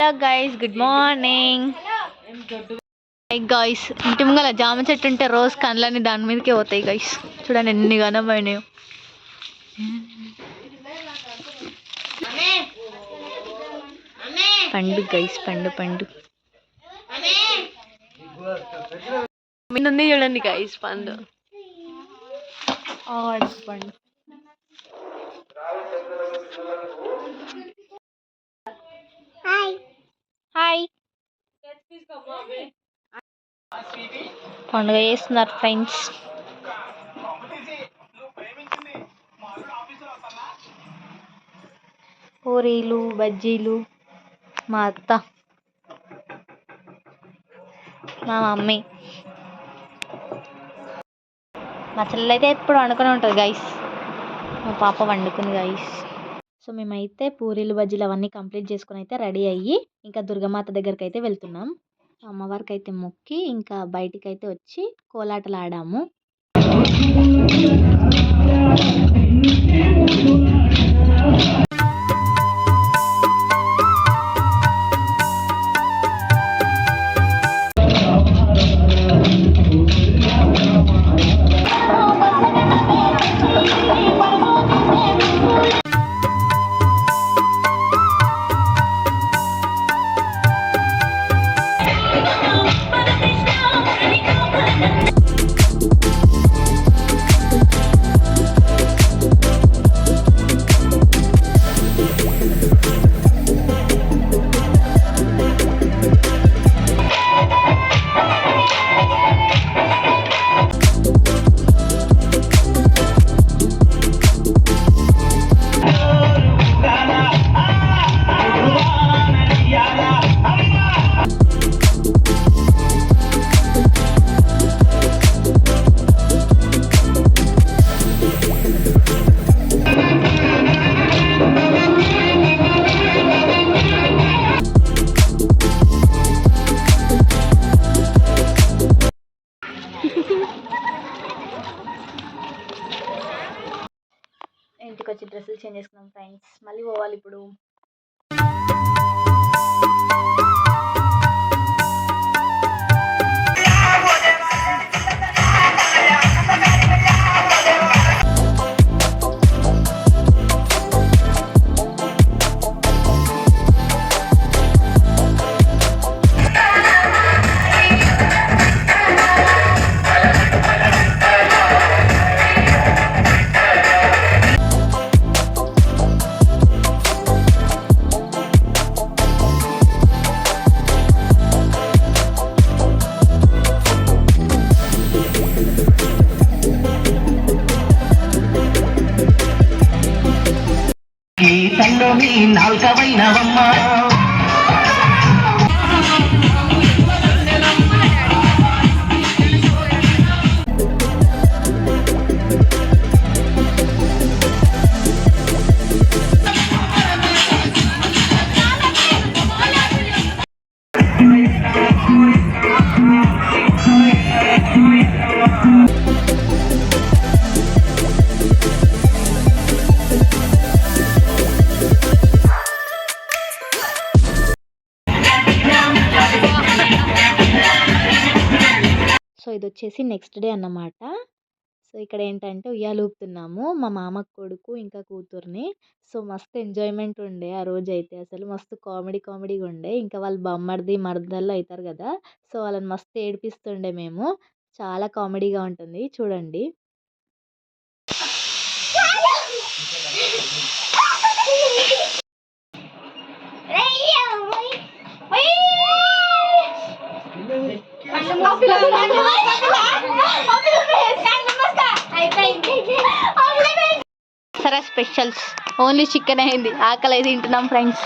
Hello guys good morning guys ఇంటి ముంగల జామ చెట్టు ఉంటే రోజు కండ్లన్నీ దాని మీదకే పోతాయి గైస్ చూడండి ఎన్ని కనబడినాయి పండు గైస్ పండు పండు. ఉంది చూడండి గైస్ పండు. పండు హాయ్ పండుగ చేస్తున్నారు ఫ్రెండ్స్. పూరీలు బజ్జీలు మా అత్త మా మమ్మీ. మా చెల్లెలైతే అయితే ఎప్పుడు వండుకొని ఉంటుంది గైస్ మా పాప వండుకుంది గైస్ సో మేమైతే పూరీలు బజ్జీలు అవన్నీ కంప్లీట్ చేసుకుని అయితే రెడీ అయ్యి ఇంకా దుర్గమాత దగ్గరికి అయితే వెళ్తున్నాం. అమ్మవారికి అయితే మొక్కి ఇంకా బయటికి అయితే వచ్చి కోలాటలు చేంజ్ చేసుకున్నాం ఫ్రెండ్స్ మళ్ళీ పోవాలి ఇప్పుడు. నాల్కవైనవమ్మా ఇది వచ్చేసి నెక్స్ట్ డే అన్నమాట. సో ఇక్కడ ఏంటంటే ఉయ్యాలు ఊపుతున్నాము. మా మామ కొడుకు ఇంకా కూతుర్ని. సో మస్తు ఎంజాయ్మెంట్ ఉండే ఆ రోజు అయితే అసలు మస్తు కామెడీ కామెడీగా ఉండే. ఇంకా వాళ్ళు బొమ్మడిది మరదళ్ళు అవుతారు కదా! సో వాళ్ళని మస్తు ఏడిపిస్తుండే మేము. చాలా కామెడీగా ఉంటుంది. చూడండి. సరే స్పెషల్స్ ఓన్లీ చికెన్ అయింది. ఆకలి అయితే తింటున్నాం ఫ్రెండ్స్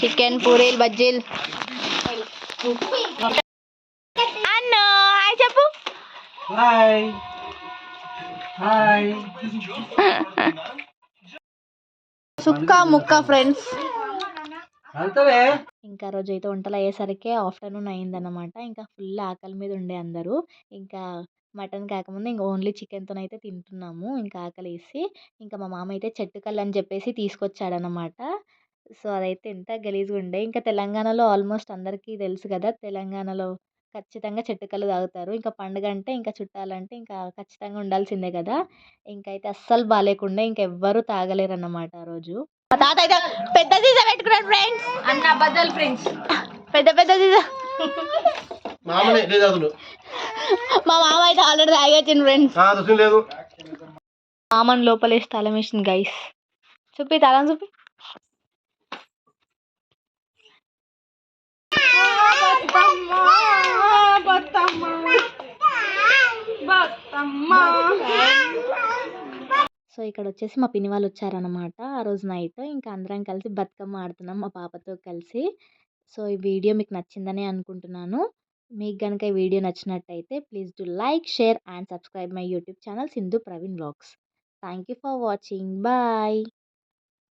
చికెన్ పూరీలు బజ్జీలు. అన్నో హాయ్ చెప్పు. హాయ్ హాయ్ సుక్క ముక్క ఫ్రెండ్స్ ఇంకా రోజు అయితే వంటలు అయ్యేసరికి ఆఫ్టర్నూన్ అయిందన్నమాట ఇంకా ఫుల్ ఆకలి మీద ఉండే అందరూ. ఇంకా మటన్ కాకముందు ఇంకా ఓన్లీ చికెన్తోనైతే తింటున్నాము. ఇంకా ఆకలి వేసి ఇంకా మా మామ అయితే చెట్టుకల్లు అని చెప్పేసి తీసుకొచ్చాడనమాట సో అదైతే ఎంత గలీజ్గా ఉండే ఇంకా తెలంగాణలో ఆల్మోస్ట్ అందరికీ తెలుసు కదా తెలంగాణలో ఖచ్చితంగా చెట్టుకల్లు తాగుతారు. ఇంకా పండుగ అంటే ఇంకా చుట్టాలంటే ఇంకా ఖచ్చితంగా ఉండాల్సిందే కదా ఇంకైతే అస్సలు బాగాలేకుండా ఇంకెవ్వరూ తాగలేరన్నమాట ఆ రోజు. మా తాత అయితే పెద్ద సీసా పెట్టుకున్నాడు ఫ్రెండ్స్ అన్న అబద్ధాలు ఫ్రెండ్స్ పెద్ద పెద్ద సీసా. లేదు మా మామ అయితే ఆల్రెడీ తాగొచ్చింది ఫ్రెండ్స్ లేదు. మామని లోపలేసి తాళం వేసింది గైస్ చూపి తాళం చూపి. సో ఇక్కడ వచ్చేసి మా పిన్ని వాళ్ళు వచ్చారనమాట ఆ రోజు నైట్ ఇంకా అందరం కలిసి బతుకమ్మ ఆడుతున్నాం మా పాపతో కలిసి. సో ఈ వీడియో మీకు నచ్చిందని అనుకుంటున్నాను. మీకు కనుక ఈ వీడియో నచ్చినట్టయితే please do like share and subscribe my YouTube channel Sindhu Praveen vlogs thank you for watching. Bye.